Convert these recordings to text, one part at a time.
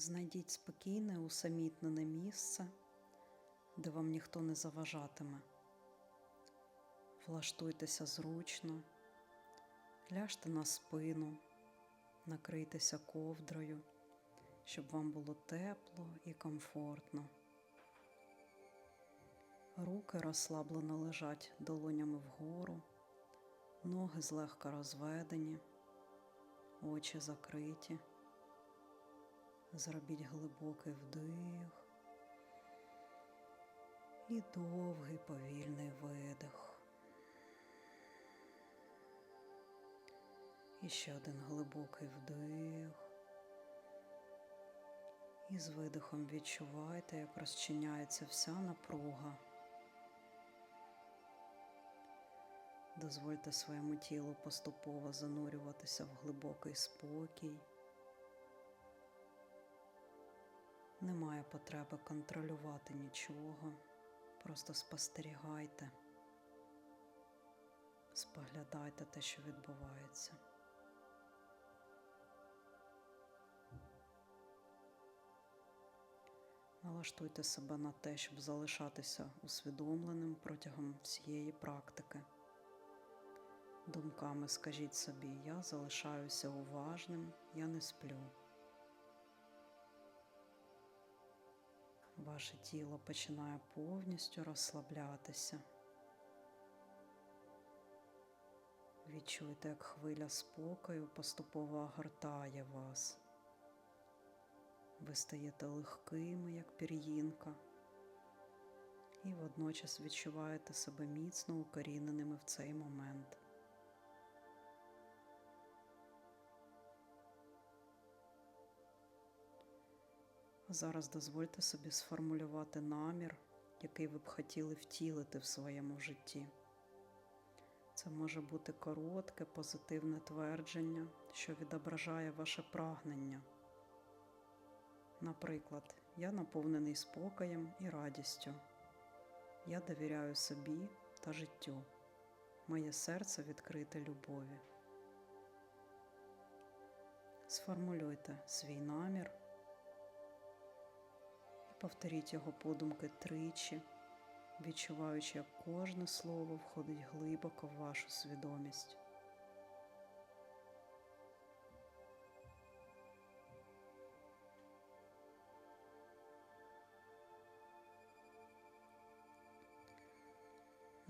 Знайдіть спокійне, усамітнене місце, де вам ніхто не заважатиме. Влаштуйтеся зручно, ляжте на спину, накрийтеся ковдрою, щоб вам було тепло і комфортно. Руки розслаблено лежать долонями вгору, ноги злегка розведені, очі закриті. Зробіть глибокий вдих і довгий повільний видих. І ще один глибокий вдих. І з видихом відчувайте, як розчиняється вся напруга. Дозвольте своєму тілу поступово занурюватися в глибокий спокій. Немає потреби контролювати нічого, просто спостерігайте, споглядайте те, що відбувається. Налаштуйте себе на те, щоб залишатися усвідомленим протягом всієї практики. Думками скажіть собі, я залишаюся уважним, я не сплю. Ваше тіло починає повністю розслаблятися. Відчуйте, як хвиля спокою поступово огортає вас. Ви стаєте легкими, як пір'їнка, і водночас відчуваєте себе міцно укоріненими в цей момент. Зараз дозвольте собі сформулювати намір, який ви б хотіли втілити в своєму житті. Це може бути коротке, позитивне твердження, що відображає ваше прагнення. Наприклад, я наповнений спокоєм і радістю. Я довіряю собі та життю. Моє серце відкрите любові. Сформулюйте свій намір повторіть його подумки тричі, відчуваючи, як кожне слово входить глибоко в вашу свідомість.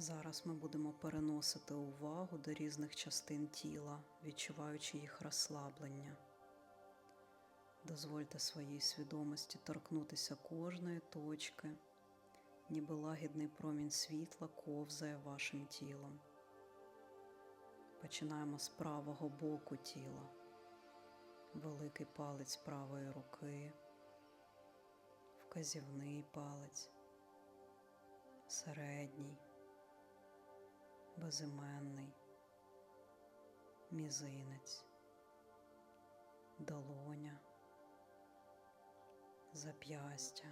Зараз ми будемо переносити увагу до різних частин тіла, відчуваючи їх розслаблення. Дозвольте своїй свідомості торкнутися кожної точки, ніби лагідний промінь світла ковзає вашим тілом. Починаємо з правого боку тіла, великий палець правої руки, вказівний палець, середній. Безіменний, мізинець, долоня, зап'ястя,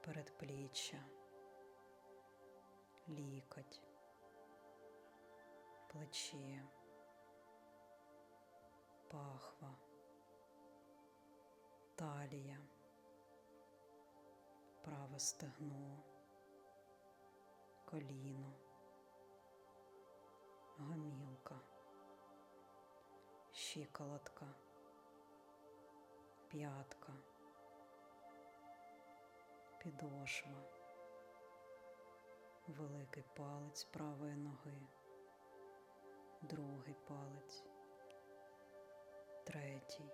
передпліччя, лікоть, плече, пахва, талія, праве стегно коліно, гомілка, щиколотка, п'ятка, підошва, великий палець правої ноги, другий палець, третій,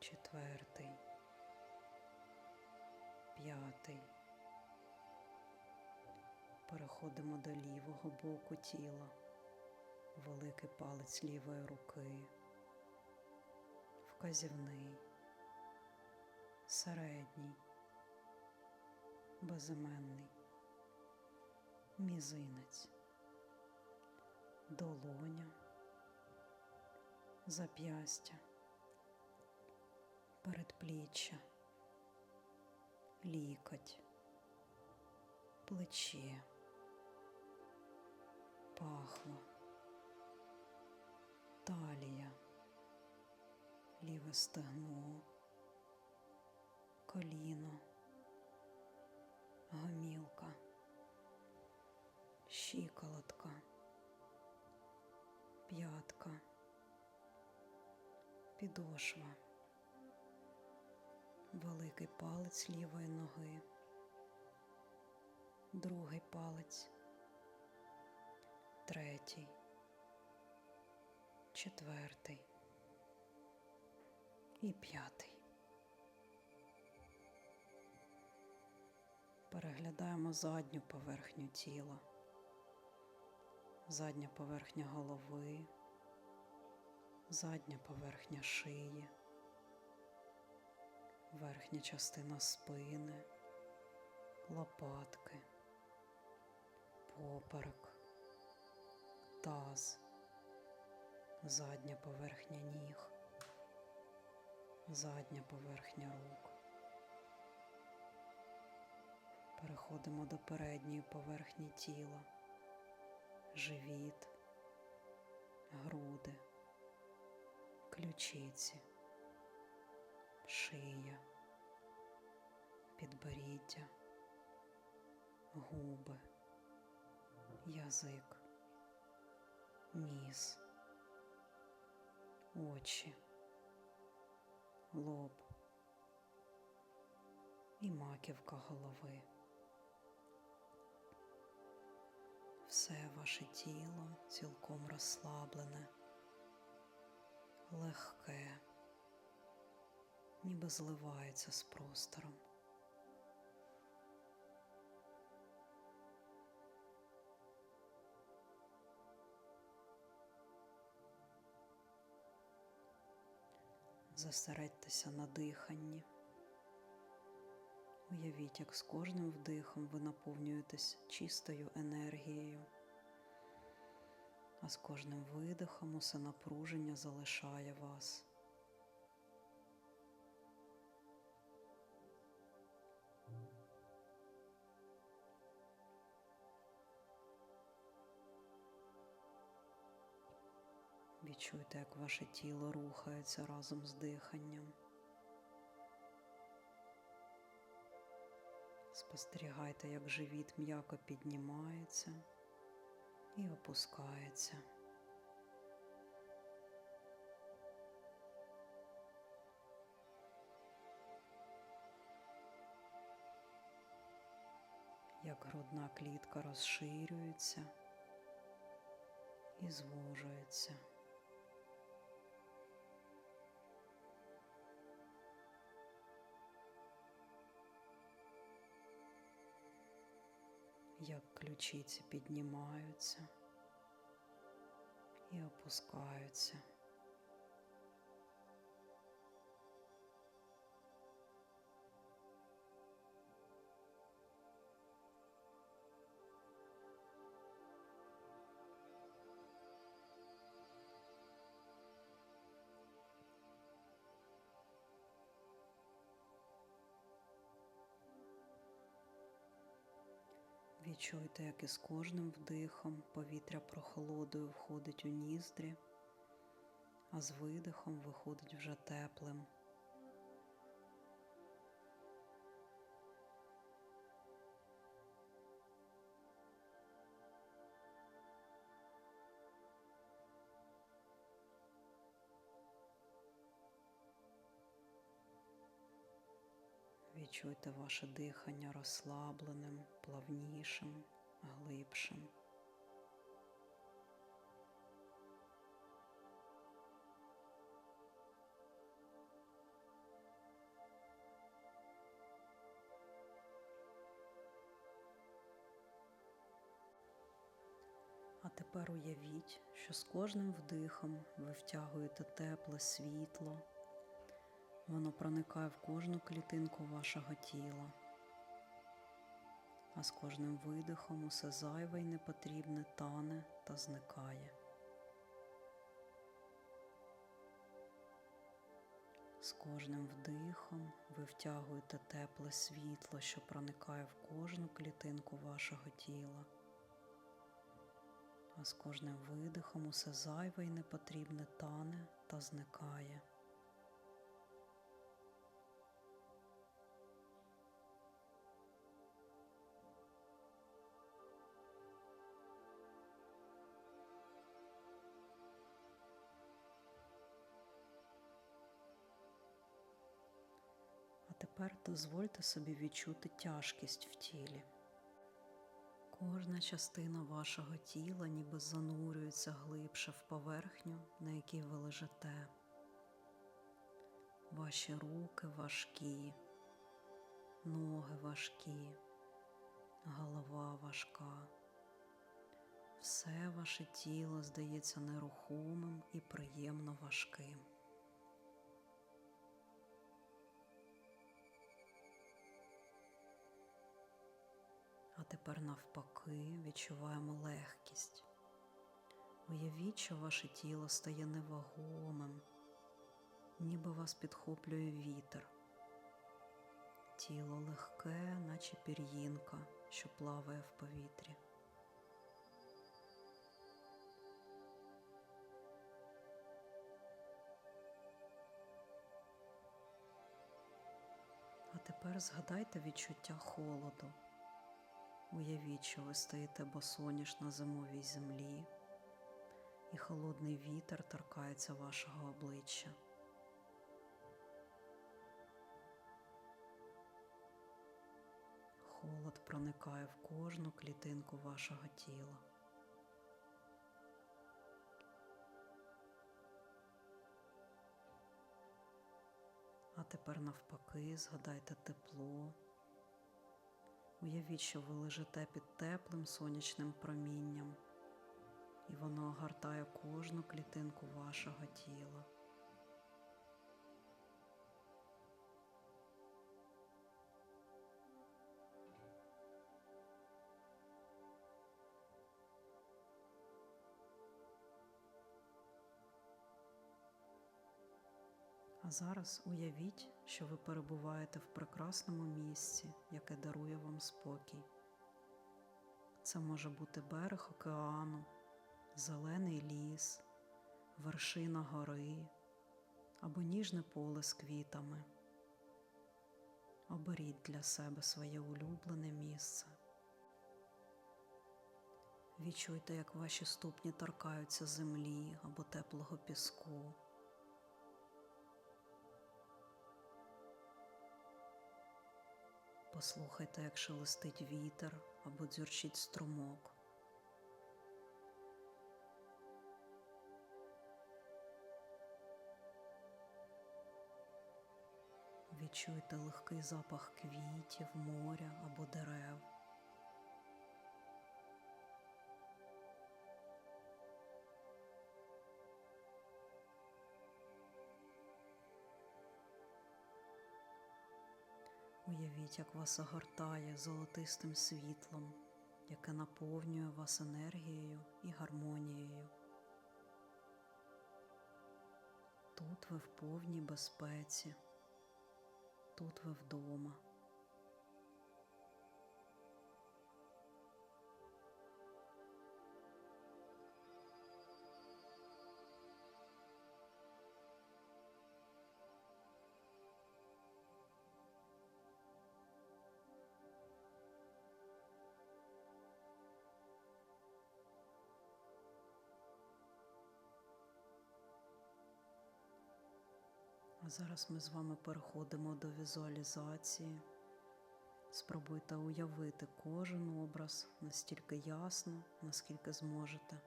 четвертий, п'ятий. Переходимо до лівого боку тіла, великий палець лівої руки, вказівний, середній, безіменний, мізинець, долоня, зап'ястя, передпліччя, лікоть, плече пахва, ліве стегно, коліно, гомілка, щиколотка, п'ятка, підошва, великий палець лівої ноги, другий палець, третій, четвертий і п'ятий. Переглядаємо задню поверхню тіла, задня поверхня голови, задня поверхня шиї, верхня частина спини, лопатки, поперек, таз, задня поверхня ніг, задня поверхня рук. Переходимо до передньої поверхні тіла, живіт, груди, ключиці, шия, підборіддя, губи, язик, ніс, очі, лоб і маківка голови. Все ваше тіло цілком розслаблене, легке, ніби зливається з простором. Зосередьтеся на диханні. Уявіть, як з кожним вдихом ви наповнюєтесь чистою енергією, а з кожним видихом усе напруження залишає вас. Відчуйте, як ваше тіло рухається разом з диханням. Спостерігайте, як живіт м'яко піднімається і опускається. Як грудна клітка розширюється і звужується. Як ключиці піднімаються і опускаються. Відчуйте, як із кожним вдихом повітря прохолодою входить у ніздрі, а з видихом виходить вже теплим. Відчуйте ваше дихання розслабленим, плавнішим, глибшим. А тепер уявіть, що з кожним вдихом ви втягуєте тепле світло. Воно проникає в кожну клітинку вашого тіла, а з кожним видихом усе зайве й непотрібне тане та зникає. З кожним вдихом ви втягуєте тепле світло, що проникає в кожну клітинку вашого тіла, а з кожним видихом усе зайве й непотрібне тане та зникає. Дозвольте собі відчути тяжкість в тілі. Кожна частина вашого тіла ніби занурюється глибше в поверхню, на якій ви лежите. Ваші руки важкі, ноги важкі, голова важка. Все ваше тіло здається нерухомим і приємно важким. Тепер навпаки відчуваємо легкість. Уявіть, що ваше тіло стає невагомим, ніби вас підхоплює вітер. Тіло легке, наче пір'їнка, що плаває в повітрі. А тепер згадайте відчуття холоду. Уявіть, що ви стоїте босоніж на зимовій землі, і холодний вітер торкається вашого обличчя. Холод проникає в кожну клітинку вашого тіла. А тепер навпаки згадайте тепло. Уявіть, що ви лежите під теплим сонячним промінням, і воно огортає кожну клітинку вашого тіла. Зараз уявіть, що ви перебуваєте в прекрасному місці, яке дарує вам спокій. Це може бути берег океану, зелений ліс, вершина гори або ніжне поле з квітами. Оберіть для себе своє улюблене місце. Відчуйте, як ваші ступні торкаються землі або теплого піску. Послухайте, як шелестить вітер або дзюрчить струмок. Відчуйте легкий запах квітів, моря або дерев. Уявіть, як вас огортає золотистим світлом, яке наповнює вас енергією і гармонією. Тут ви в повній безпеці, тут ви вдома. Зараз ми з вами переходимо до візуалізації. Спробуйте уявити кожен образ настільки ясно, наскільки зможете.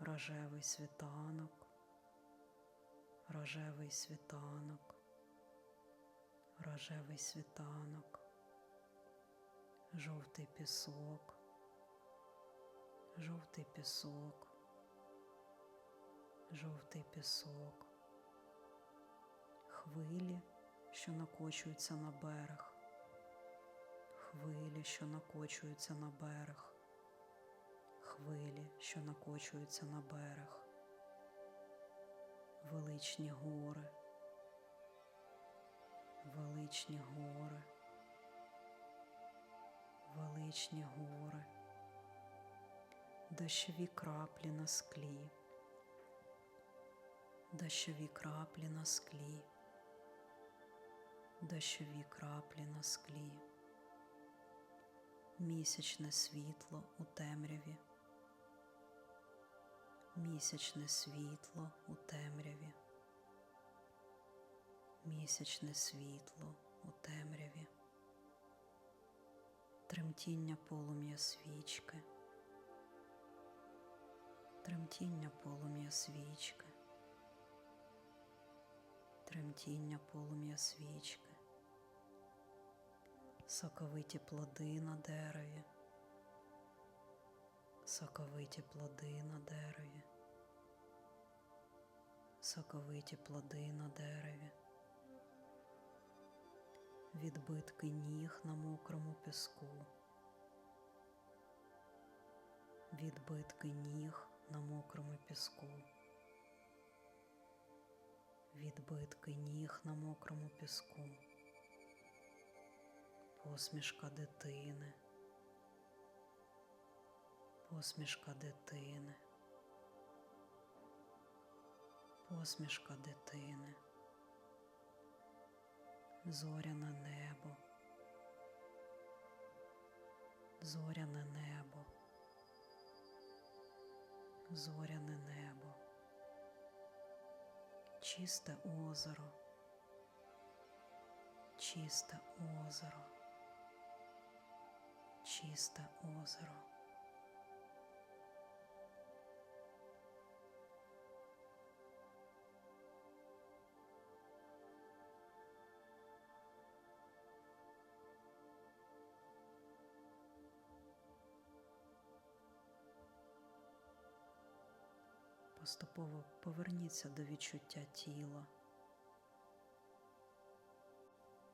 Рожевий світанок, рожевий світанок, рожевий світанок, жовтий пісок, жовтий пісок, жовтий пісок хвилі, що накочуються на берег, хвилі, що накочуються на берег, хвилі, що накочуються на берег, величні гори, величні гори, величні гори, дощові краплі на склі. Дощові краплі на склі дощові краплі на склі, місячне світло у темряві, місячне світло у темряві, місячне світло у темряві, тремтіння полум'я свічки, тремтіння полум'я свічки, тремтіння полум'я свічки, соковиті плоди на дереві, соковиті плоди на дереві. Соковиті плоди на дереві, відбитки ніг на мокрому піску, відбитки ніг на мокрому піску, відбитки ніг на мокрому піску, посмішка дитини, посмішка дитини. Посмішка дитини, зоряне небо, зоряне небо, зоряне небо, чисте озеро, чисте озеро, чисте озеро. Поступово поверніться до відчуття тіла.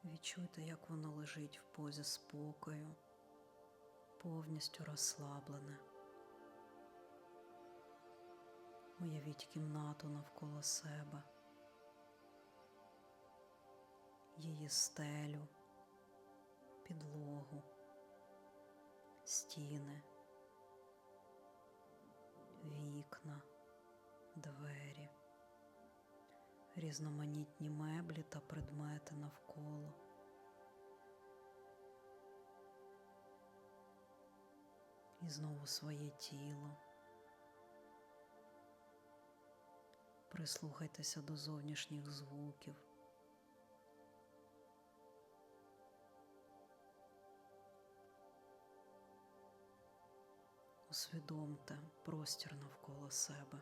Відчуйте, як воно лежить в позі спокою, повністю розслаблене. Уявіть кімнату навколо себе, її стелю, підлогу, стіни, вікна двері, різноманітні меблі та предмети навколо. І знову своє тіло. Прислухайтеся до зовнішніх звуків. Усвідомте простір навколо себе.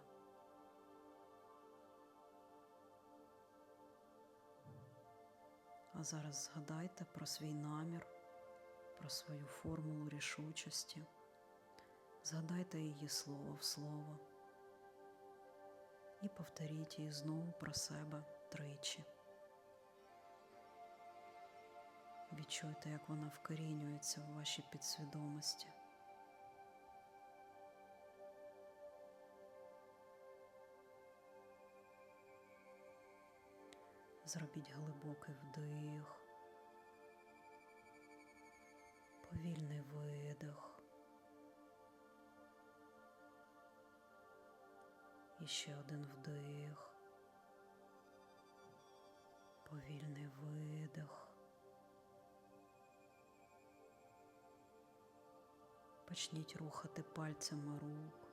А зараз згадайте про свій намір, про свою формулу рішучості, згадайте її слово в слово і повторіть її знову про себе тричі. Відчуйте, як вона вкорінюється в вашій підсвідомості. Зробіть глибокий вдих, повільний видих. І ще один вдих, повільний видих. Почніть рухати пальцями рук,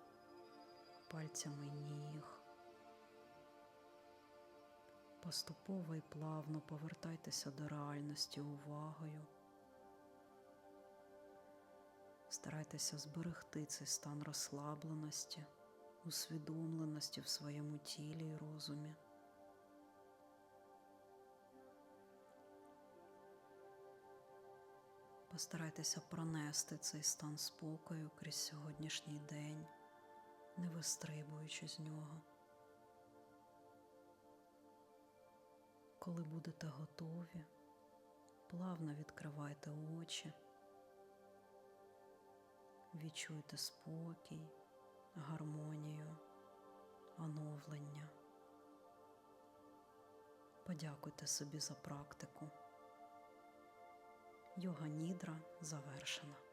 пальцями ніг. Поступово і плавно повертайтеся до реальності увагою. Старайтеся зберегти цей стан розслабленості, усвідомленості в своєму тілі і розумі. Постарайтеся пронести цей стан спокою крізь сьогоднішній день, не вистрибуючи з нього. Коли будете готові, плавно відкривайте очі, відчуйте спокій, гармонію, оновлення. Подякуйте собі за практику. Йога Нідра завершена.